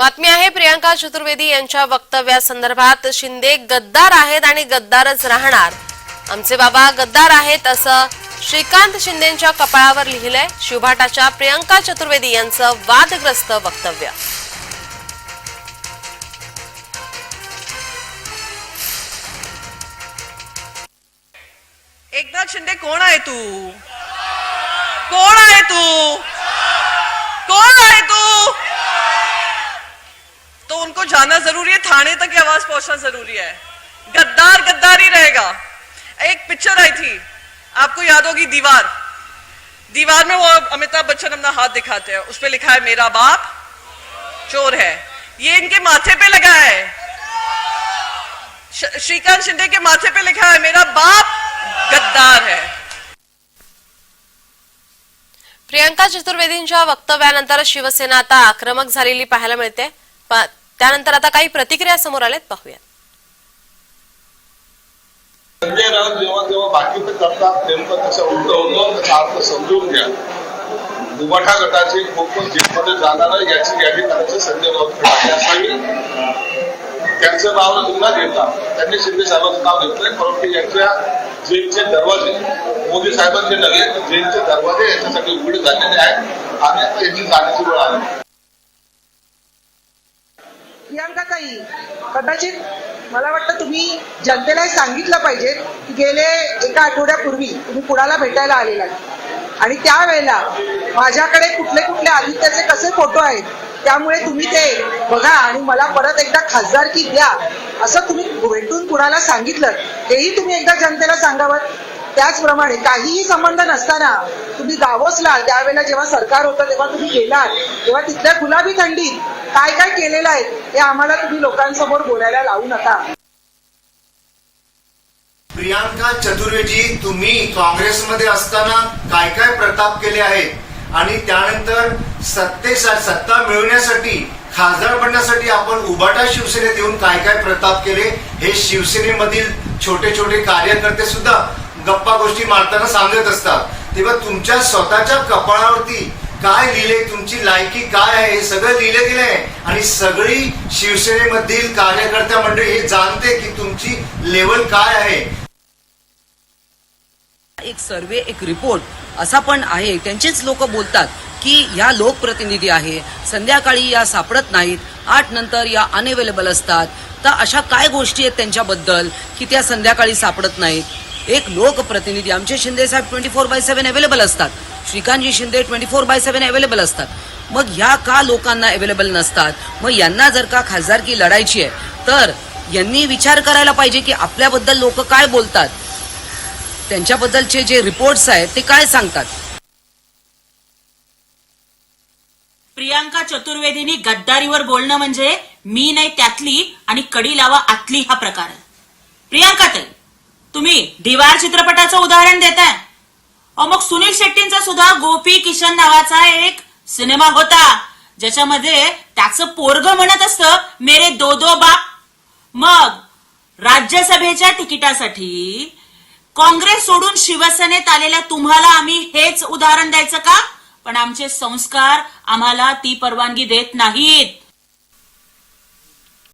बातमी आहे प्रियांका चतुर्वेदी यांच्या वक्तव्यासंदर्भात शिंदे गद्दार आहेत आणि गद्दारच राहणार. आमचे बाबा गद्दार आहेत असं श्रीकांत शिंदेच्या कपाळावर लिहिलंय. शिवभाटाच्या प्रियांका चतुर्वेदी यांचं वादग्रस्त वक्तव्य. एकनाथ शिंदे कोण आहे तू? कोण आहे तू? कोण आहे तू? जाना ज़रूरी है, थाने तक ये आवाज़ पहुँचना ज़रूरी है। गद्दार गद्दार ही रहेगा। एक पिक्चर आई थी, आपको याद होगी दीवार। दीवार में वो अमिताभ बच्चन अपना हाथ दिखाते हैं। उस पर लिखा है, मेरा बाप चोर है। ये इनके माथे पे लगा है। श्रीकांत शिंदे के माथे पे लिखा है, मेरा बाप गद्दार है। प्रियांका चतुर्वेदींच्या वक्तव्यानंतर शिवसेना आता आक्रमक झालेली पाहायला मिळते. प- त्यानंतर आता काही प्रतिक्रिया समोर आल्यात पाहूया संजय राऊत जेव्हा जेव्हा बाकीचं करतात नेमकं तसं उलट होतं त्याचा अर्थ समजून घ्या. उबाठा गटाचे फोकस जेलमध्ये जाणार आहे याची यादी करायचं संजय राऊत असावी त्यांचं नाव पुन्हा घेतात त्यांनी शिंदे साहेबांचं नाव घेतलंय परंतु यांच्या जेलचे दरवाजे मोदी साहेबांचे नव्हे जेलचे दरवाजे याच्यासाठी उघडे झालेले आहेत आणि त्यांची जाण्याची वेळ आली. प्रियांका ताई कदाचित मला वाटतं तुम्ही जनतेला सांगितलं पाहिजे की गेले एका आठवड्यापूर्वी तुम्ही कुणाला भेटायला आलेला आणि त्यावेळेला माझ्याकडे कुठले कुठले आदित्याचे कसे फोटो आहेत त्यामुळे तुम्ही ते बघा आणि मला परत एकदा खासदारकी द्या असं तुम्ही भेटून कुणाला सांगितलं हेही तुम्ही एकदा जनतेला सांगावं. त्याचप्रमाणे काहीही संबंध नसताना तुम्ही दावोसला त्यावेळेला जेव्हा सरकार होतं तेव्हा तुम्ही गेलात तेव्हा तिथल्या गुलाबी थंडीत काय काय केलेलं आहे हे आम्हाला तुम्ही लोकांसमोर बोलायला लावू नका. प्रियांका चतुर्वेदी तुम्ही काँग्रेसमध्ये असताना काय काय प्रताप केले आहेत? आणि त्यानंतर सत्तेचा सत्ता मिळवण्यासाठी खासदार बनण्यासाठी आपण उबाटा शिवसेनेत येऊन काय काय प्रताप केले? हे शिवसेनेमधील छोटे छोटे कार्यकर्ते सुद्धा गोष्टी मारताना सांगत असतात. तेव्हा तुमच्या स्वतःच्या कपाळावरती काय लिहिले तुमची लायकी काय आहे हे सगळं लिहिलं गेलं आहे. आणि सगळी शिवसेनेमधील कार्यकर्त्या मंडळी हे जाणते की तुमची लेवल काय आहे. एक सर्वे एक रिपोर्ट असा पण आहे. त्यांचेच लोक बोलतात की या लोकप्रतिनिधी आहे संध्याकाळी या सापडत नाहीत आठ नंतर या अनअवेलेबल असतात. तर अशा काय गोष्टी आहेत त्यांच्याबद्दल की त्या संध्याकाळी सापडत नाहीत? एक लोकप्रतिनिधी. आमचे शिंदे साहेब twenty four by seven available असतात. Shrikantji Shinde twenty four by seven available असतात. मग ह्या का लोकांना अवेलेबल नसतात? मग यांना जर का खासदारकी लढायची आहे तर यांनी विचार करायला पाहिजे की आपल्याबद्दल लोक काय बोलतात? त्यांच्याबद्दलचे जे रिपोर्ट्स आहेत ते काय सांगतात? प्रियांका चतुर्वेदींनी गद्दारीवर बोलणं म्हणजे मी नाही त्यातली आणि कडी लावा आतली हा प्रकार आहे. प्रियांका ताई तुम्ही दिवार चित्रपटाचं उदाहरण देताय. अहो मग सुनील शेट्टींचा सुद्धा गोपी किशन नावाचा एक सिनेमा होता. ज्याच्यामध्ये त्याचं पोरग म्हणत असतं मेरे दो दो बाप. मग राज्यसभेच्या तिकिटासाठी काँग्रेस सोडून शिवसेनेत आलेल्या तुम्हाला आम्ही हेच उदाहरण द्यायचं का? पण आमचे संस्कार आम्हाला ती परवानगी देत नाहीत.